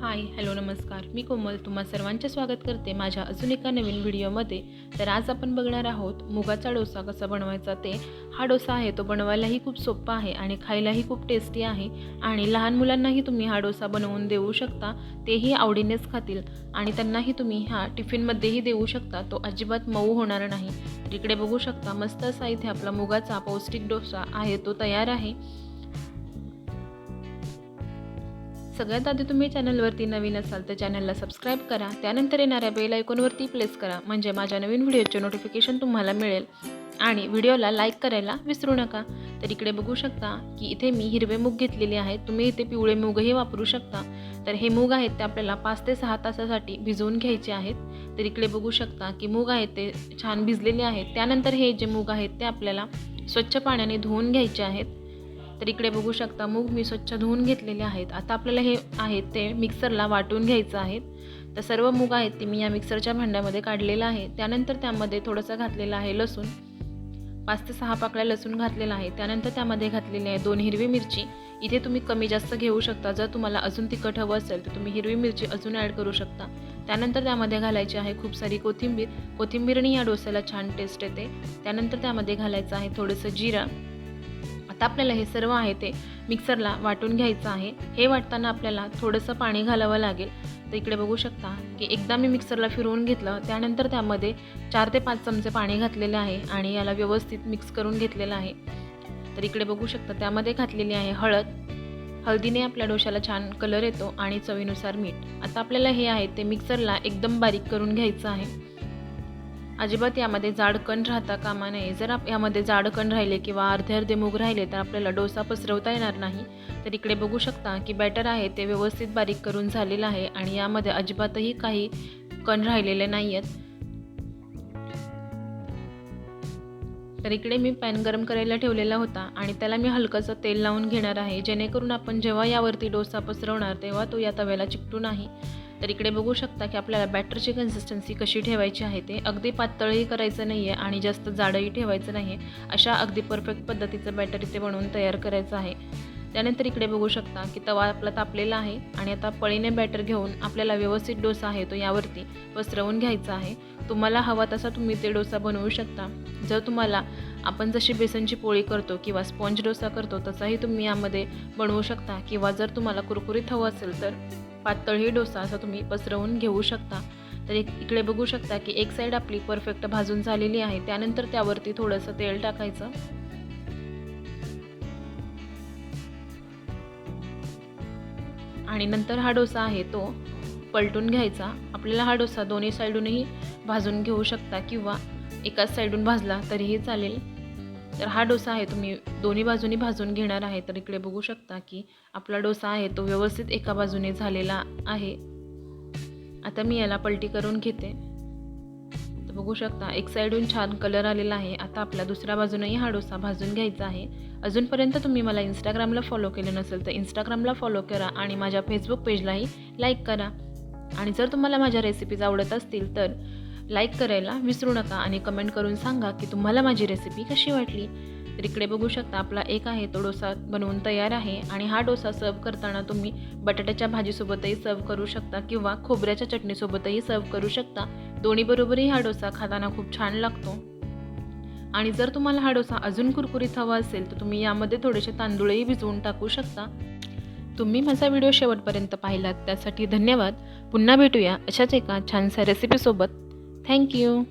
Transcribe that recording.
Hi hello नमस्कार. मी कोमल तुम्हा सर्वांचे स्वागत करते माझ्या अजून एका नवीन व्हिडिओमध्ये. तर आज आपण बघणार आहोत मुगाचा डोसा कसा बनवायचा ते. हा डोसा आहे तो बनवायलाही खूप सोपा आहे आणि खायलाही खूप टेस्टी आहे आणि लहान मुलांनाही तुम्ही हा डोसा बनवून देऊ शकता तेही आवडीनेच खातील आणि त्यांनाही तुम्ही हा टिफिनमध्येही देऊ शकता तो अजिबात मऊ होणार नाही. तिकडे इकडे बघू शकता मस्त असा इथे आपला मुगाचा पौष्टिक डोसा आहे तो तयार आहे. सगळ्यात आधी तुम्ही चॅनलवरती नवीन असाल तर चॅनलला सबस्क्राईब करा. त्यानंतर येणाऱ्या बेल आयकॉनवरती प्लेस करा म्हणजे माझ्या नवीन व्हिडिओचे नोटिफिकेशन तुम्हाला मिळेल. आणि व्हिडिओला लाईक करायला विसरू नका. तर इकडे बघू शकता की इथे मी हिरवे मूग घेतलेले आहेत. तुम्ही इथे पिवळे मूगही वापरू शकता. तर हे मूग आहेत ते आपल्याला पाच ते सहा तासासाठी भिजवून घ्यायचे आहेत. तर इकडे बघू शकता की मूग आहेत ते छान भिजलेले आहेत. त्यानंतर हे जे मूग आहेत ते आपल्याला स्वच्छ पाण्याने धुवून घ्यायचे आहेत. तर इकडे बघू शकता मूग मी स्वच्छ धुवून घेतलेले आहेत. आता आपल्याला हे आहेत ते मिक्सरला वाटून घ्यायचं आहेत. तर सर्व मूग आहेत ते मी या मिक्सरच्या भांड्यामध्ये काढलेलं आहे. त्यानंतर त्यामध्ये थोडंसं घातलेलं आहे लसूण. पाच ते सहा पाकळ्या लसूण घातलेला आहे. त्यानंतर त्यामध्ये घातलेली आहे दोन हिरवी मिरची. इथे तुम्ही कमी जास्त घेऊ शकता. जर तुम्हाला अजून तिखट हवं असेल तर तुम्ही हिरवी मिरची अजून ॲड करू शकता. त्यानंतर त्यामध्ये घालायची आहे खूप सारी कोथिंबीर. कोथिंबीरनी या डोस्याला छान टेस्ट येते. त्यानंतर त्यामध्ये घालायचं आहे थोडंसं जिरा. आता आपल्याला हे सर्व आहे ते मिक्सरला वाटून घ्यायचं आहे. हे वाटताना आपल्याला थोडंसं पाणी घालावं लागेल. तर इकडे बघू शकता की एकदा मी मिक्सरला फिरवून घेतलं त्यानंतर त्यामध्ये चार ते पाच चमचे पाणी घातलेले आहे आणि याला व्यवस्थित मिक्स करून घेतलेलं आहे. तर इकडे बघू शकता त्यामध्ये घातलेली आहे हळद. हळदीने आपल्या डोशाला छान कलर येतो आणि चवीनुसार मीठ. आता आपल्याला हे आहे ते मिक्सरला एकदम बारीक करून घ्यायचं आहे. अजिबात यामध्ये जाड कण राहता कामा नये. जर आप यामध्ये जाड कण राहिले किंवा अर्धे अर्धे मूग राहिले तर आपल्याला डोसा पसरवता येणार नाही. तर इकडे बघू शकता की बॅटर आहे ते व्यवस्थित बारीक करून झालेलं आहे आणि यामध्ये अजिबातही काही कण राहिलेले नाही आहेत तर इकडे मी पॅन गरम करायला ठेवलेला होता आणि त्याला मी हलकंसं तेल लावून घेणार आहे. जेणेकरून आपण जेव्हा यावरती डोसा पसरवणार तेव्हा तो या तव्याला चिकटू नाही. तर इकडे बघू शकता की आपल्याला बॅटरची कन्सिस्टन्सी कशी ठेवायची आहे ते. अगदी पातळही करायचं नाही आहे आणि जास्त जाडंही ठेवायचं नाही आहे अशा अगदी परफेक्ट पद्धतीचं बॅटर इथे बनवून तयार करायचं आहे. त्यानंतर इकडे बघू शकता की तवा आपला तापलेला आहे आणि आता पळीने बॅटर घेऊन आपल्याला व्यवस्थित डोसा आहे तो यावरती पसरवून घ्यायचा आहे. तुम्हाला हवा तसा तुम्ही ते डोसा बनवू शकता. जर तुम्हाला आपण जशी बेसनची पोळी करतो किंवा स्पॉन्ज डोसा करतो तसाही तुम्ही यामध्ये बनवू शकता किंवा जर तुम्हाला कुरकुरीत हवं असेल तर पातळही डोसा असा तुम्ही पसरवून घेऊ शकता. तर एक इकडे बघू शकता की एक साईड आपली परफेक्ट भाजून झालेली आहे. त्यानंतर त्यावरती थोडंसं तेल टाकायचं. आणि नंतर हा डोसा आहे तो पलटून घ्यायचा. आपल्याला हा डोसा दोन्ही साईडूनही भाजून घेऊ शकता किंवा एकाच साईडून भाजला तरीही चालेल. तर हा डोसा आहे तुम्ही दोन्ही बाजूनी भाजून घेणार आहे. तर इकडे बघू शकता की आपला डोसा आहे तो व्यवस्थित एका बाजूने झालेला आहे. आता मी याला पलटी करून घेते. तर बघू शकता एक साईडून छान कलर आलेला आहे. आता आपल्या दुसऱ्या बाजूनही हा डोसा भाजून घ्यायचा आहे. अजूनपर्यंत तुम्ही मला इंस्टाग्रामला फॉलो केलं नसेल तर इंस्टाग्रामला फॉलो करा आणि माझ्या फेसबुक पेजलाही लाईक करा. आणि जर तुम्हाला माझ्या रेसिपीज आवडत असतील तर लाईक करायला विसरू नका आणि कमेंट करून सांगा की तुम्हाला माझी रेसिपी कशी वाटली. तर इकडे बघू शकता आपला एक आहे तो डोसा बनवून तयार आहे आणि हा डोसा सर्व करताना तुम्ही बटाट्याच्या भाजीसोबतही सर्व करू शकता किंवा खोबऱ्याच्या चटणीसोबतही सर्व करू शकता. दोन्हीबरोबरही हा डोसा खाताना खूप छान लागतो. आणि जर तुम्हाला हा डोसा अजून कुरकुरीत हवा असेल तर तुम्ही यामध्ये थोडेसे तांदूळही भिजवून टाकू शकता. तुम्ही माझा व्हिडिओ शेवटपर्यंत पाहिलात त्यासाठी धन्यवाद. पुन्हा भेटूया अशाच एका छानशा रेसिपीसोबत Thank you.